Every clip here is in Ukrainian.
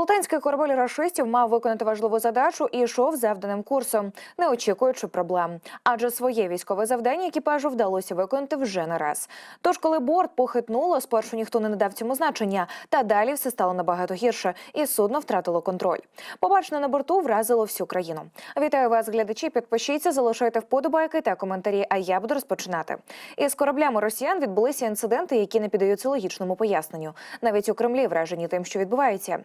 Велетенський корабель рашистів мав виконати важливу задачу і йшов завданим курсом, не очікуючи проблем. Адже своє військове завдання екіпажу вдалося виконати вже не раз. Тож, коли борт похитнуло, спершу ніхто не надав цьому значення, та далі все стало набагато гірше, і судно втратило контроль. Побачене на борту вразило всю країну. Вітаю вас, глядачі. Підпишіться, залишайте вподобайки та коментарі. А я буду розпочинати. Із кораблями росіян відбулися інциденти, які не піддаються логічному поясненню. Навіть у Кремлі вражені тим, що відбувається.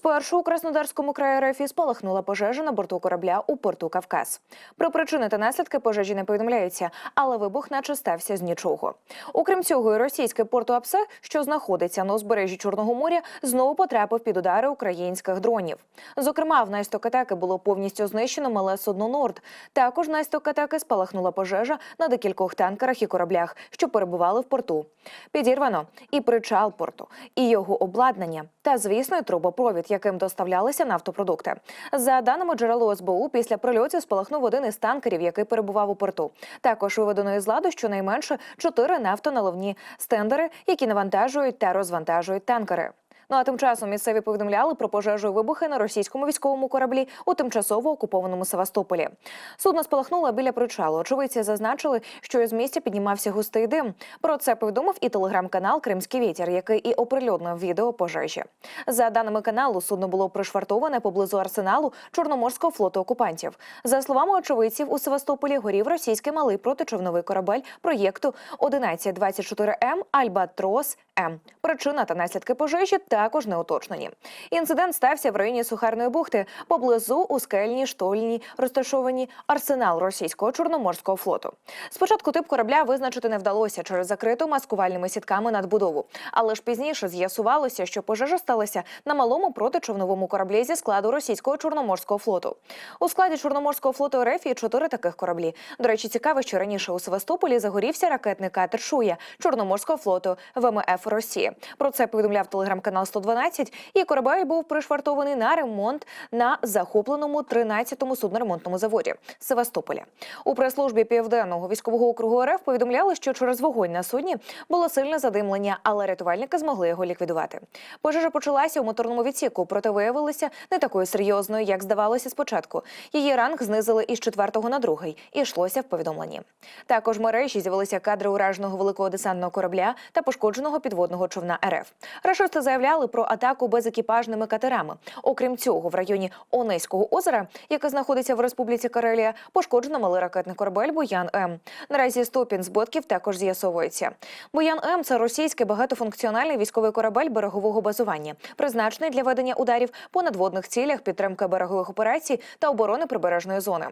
Спершу у Краснодарському краї РФ спалахнула пожежа на борту корабля у порту Кавказ. Про причини та наслідки пожежі не повідомляється, але вибух наче стався з нічого. Окрім цього, і російський порт Туапсе, що знаходиться на узбережжі Чорного моря, знову потрапив під удари українських дронів. Зокрема, внаслідок атаки було повністю знищено мале судно Норд. Також внаслідок атаки спалахнула пожежа на декількох танкерах і кораблях, що перебували в порту. Підірвано і причал порту, і його обладнання, та звісно, трубопровід, яким доставлялися нафтопродукти. За даними джерел СБУ, після прильотів спалахнув один із танкерів, який перебував у порту. Також виведено із ладу щонайменше чотири нафтоналивні стендери, які навантажують та розвантажують танкери. Ну а тим часом місцеві повідомляли про пожежу і вибухи на російському військовому кораблі у тимчасово окупованому Севастополі. Судно спалахнуло біля причалу. Очевидці зазначили, що із місця піднімався густий дим. Про це повідомив і телеграм-канал Кримський вітер, який і оприлюднив відео пожежі. За даними каналу, судно було пришвартоване поблизу арсеналу Чорноморського флоту окупантів. За словами очевидців, у Севастополі горів російський малий протичовновий корабель проєкту 1124 М Альбатрос М. Причина та наслідки пожежі також не уточнені. Інцидент стався в районі Сухарної бухти, поблизу у скельній штольні розташовані арсенал російського чорноморського флоту. Спочатку тип корабля визначити не вдалося через закриту маскувальними сітками надбудову, але ж пізніше з'ясувалося, що пожежа сталася на малому протичовновому кораблі зі складу російського чорноморського флоту. У складі чорноморського флоту РФ є чотири таких кораблі. До речі, цікаво, що раніше у Севастополі загорівся ракетний катер Шуя Чорноморського флоту ВМФ Росії. Про це повідомляв телеграм-канал 112, і корабель був пришвартований на ремонт на захопленому 13-му судноремонтному заводі Севастополя. У прес-службі південного військового округу РФ повідомляли, що через вогонь на судні було сильне задимлення, але рятувальники змогли його ліквідувати. Пожежа почалася у моторному відсіку, проте виявилася не такою серйозною, як здавалося спочатку. Її ранг знизили із четвертого на другий, і йшлося в повідомленні. Також мережі з'явилися кадри ураженого великого десантного корабля та пошкодженого підводного човна РФ. Рашисти заявляли про атаку безекіпажними катерами. Окрім цього, в районі Онеського озера, яке знаходиться в Республіці Карелія, пошкоджено малий ракетний корабель Буян М. Наразі ступінь збитків також з'ясовується. Буян М це російський багатофункціональний військовий корабель берегового базування, призначений для ведення ударів по надводних цілях, підтримки берегових операцій та оборони прибережної зони.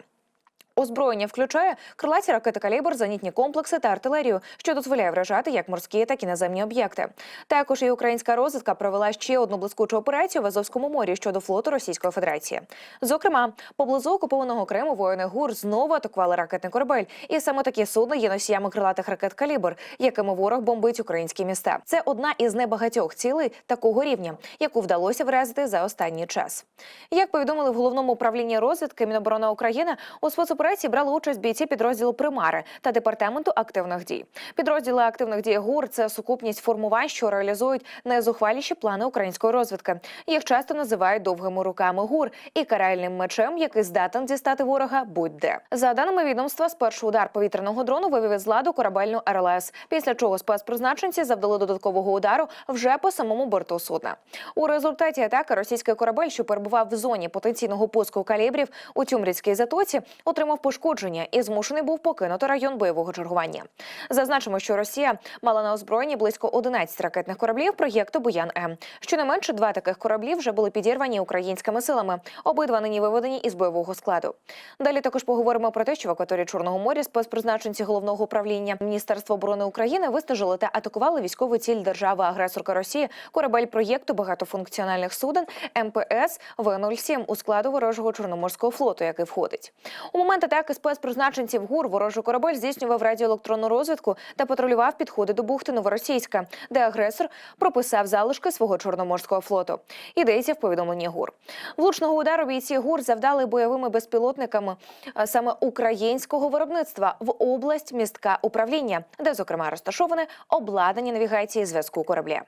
Озброєння включає крилаті ракети калібр, зенітні комплекси та артилерію, що дозволяє вражати як морські, так і наземні об'єкти. Також і українська розвідка провела ще одну блискучу операцію в Азовському морі щодо флоту Російської Федерації. Зокрема, поблизу окупованого Криму воїни ГУР знову атакували ракетний корабель, і саме такі судна є носіями крилатих ракет калібр, якими ворог бомбить українські міста. Це одна із небагатьох цілей такого рівня, яку вдалося вразити за останній час. Як повідомили в головному управлінні розвідки Міноборони України у спецоперації брали участь бійці підрозділу Примари та департаменту активних дій. Підрозділи активних дій ГУР це сукупність формувань, що реалізують найзухваліші плани української розвідки. Їх часто називають довгими руками ГУР і каральним мечем, який здатен дістати ворога будь-де. За даними відомства, спершу удар повітряного дрону вивів із ладу корабельну РЛС, після чого спецпризначенці завдали додаткового удару вже по самому борту судна. У результаті атаки російський корабель, що перебував в зоні потенційного пуску калібрів у Тюмрівській затоці, отримав пошкодження і змушений був покинути район бойового чергування. Зазначимо, що Росія мала на озброєнні близько 11 ракетних кораблів проєкту Буян М. Щонайменше два таких кораблі вже були підірвані українськими силами. Обидва нині виведені із бойового складу. Далі також поговоримо про те, що в акваторії Чорного моря спецпризначенці головного управління Міністерства оборони України вистежили та атакували військову ціль держави-агресорка Росії корабель проєкту багатофункціональних суден МПС В-07 у складу ворожого чорноморського флоту, який входить. У момент атаки спецпризначенців ГУР ворожий корабель здійснював радіоелектронну розвідку та патрулював підходи до бухти Новоросійська, де агресор прописав залишки свого чорноморського флоту. Йдеться в повідомленні ГУР. Влучного удару бійці ГУР завдали бойовими безпілотниками саме українського виробництва в область містка управління, де зокрема розташоване обладнання навігації зв'язку корабля.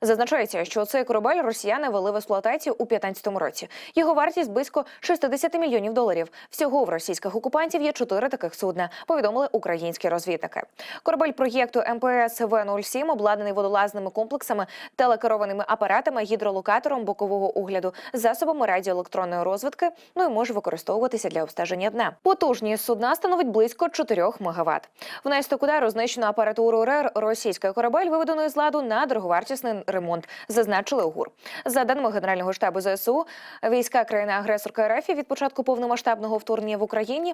Зазначається, що цей корабель росіяни вели в експлуатацію у 2015 році. Його вартість близько 60 мільйонів доларів. Всього в російських окупантів є чотири таких судна. Повідомили українські розвідники. Корабель проєкту МПС В-07 обладнаний водолазними комплексами, телекерованими апаратами, гідролокатором бокового огляду, засобами радіоелектронної розвідки. Ну і може використовуватися для обстеження дна. Потужність судна становить близько 4 МВт. Внаслідок удару знищено апаратуру РЕР. Російський корабель виведено з ладу на дороговартісний ремонт, зазначили ГУР. За даними Генерального штабу ЗСУ, війська країни-агресорки РФ від початку повномасштабного вторгнення в Україні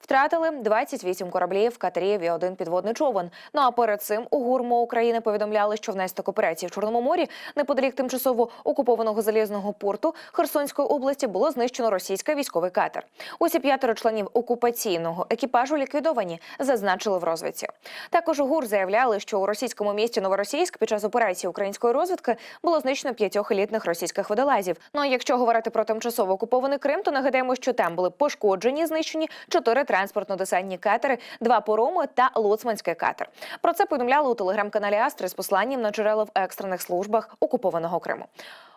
втратили 28 кораблів, катерів і один підводний човен. Ну а перед цим у ГУРМО України повідомляли, що внаслідок операції в Чорному морі неподалік тимчасово окупованого залізного порту Херсонської області було знищено російський військовий катер. Усі п'ятеро членів окупаційного екіпажу ліквідовані, зазначили в розвідці. Також у ГУР заявляли, що у російському місті Новоросійськ під час операції української розвідки було знищено п'ятьох елітних російських водолазів. Ну а якщо говорити про тимчасово окупований Крим, то нагадаємо, що там були пошкоджені, знищені чотири транспортно-десантні катери, два пороми та лоцманський катер. Про це повідомляли у телеграм-каналі Астри з посланням на джерела в екстрених службах окупованого Криму.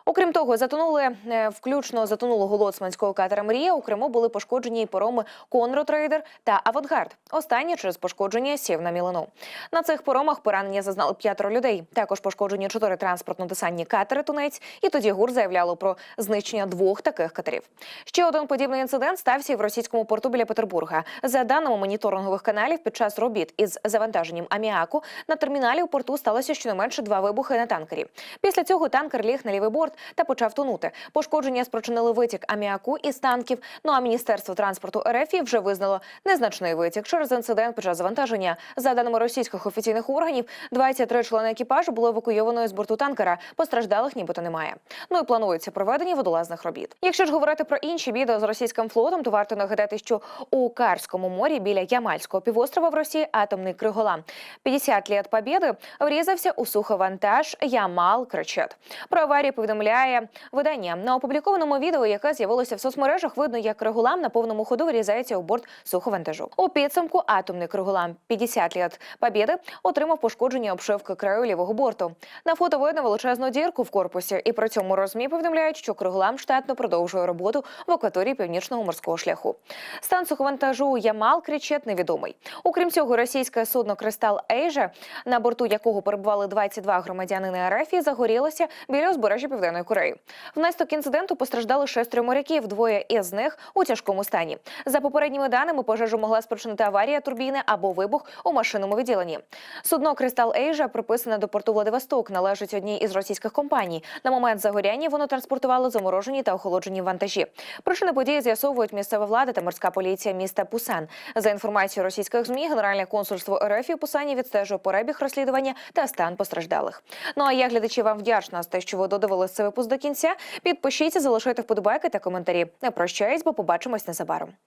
Окрім того, затонули е, включно затонулого лоцманського катера Мрія. У Криму були пошкоджені й пороми Конро Трейдер та Авангард. Останні через пошкодження сів на мілину. На цих поромах поранення зазнали п'ятеро людей. Також пошкоджені чотири транспортно-десантні катери Тунець. І тоді ГУР заявляло про знищення двох таких катерів. Ще один подібний інцидент стався і в російському порту біля Петербурга. За даними моніторингових каналів, під час робіт із завантаженням аміаку на терміналі у порту сталося щонайменше два вибухи на танкері. Після цього танкер ліг на лівий борт та почав тонути. Пошкодження спричинили витік аміаку із танків. Ну а міністерство транспорту РФ вже визнало незначний витік через інцидент під час завантаження. За даними російських офіційних органів, 23 члени екіпажу було евакуйовано з борту танкера. Постраждалих нібито немає. Ну і планується проведення водолазних робіт. Якщо ж говорити про інші відео з російським флотом, то варто нагадати, що у Карському морі біля Ямальського півострова в Росії атомний Криголам 50 літ побєди врізався у суховантаж Ямал Кречет. Про аварію повідомляє видання на опублікованому відео, яке з'явилося в соцмережах. Видно, як Криголам на повному ходу врізається у борт суховантажу. У підсумку атомний Криголам 50 літ побєди отримав пошкодження обшивки краю лівого борту. На фото видно величезну дірку в корпусі, і при цьому розмі повідомляють, що Криголам штатно продовжує роботу в акваторії північного морського шляху. Стан суховантажу Ямал Кречет невідомий. Окрім цього, російське судно Кристал Ейже, на борту якого перебували 22 громадянини РФ, загорілося біля узбережжя Південної Кореї. Внаслідок інциденту постраждали шестеро моряків, двоє із них у тяжкому стані. За попередніми даними, пожежу могла спричинити аварія турбіни або вибух у машинному відділенні. Судно Кристал Ейжа приписане до порту Владивосток, належить одній із російських компаній. На момент загоряння воно транспортувало заморожені та охолоджені вантажі. Причини події з'ясовують місцева влада та морська поліція міста Пусан. За інформацією російських змі, генеральне консульство РФ у Пусані відстежує перебіг розслідування та стан постраждалих. Ну а я глядачі вам вдячна за те, що ви цей випуск до кінця. Підпишіться, залишайте вподобайки та коментарі. Не прощаюсь, бо побачимось незабаром.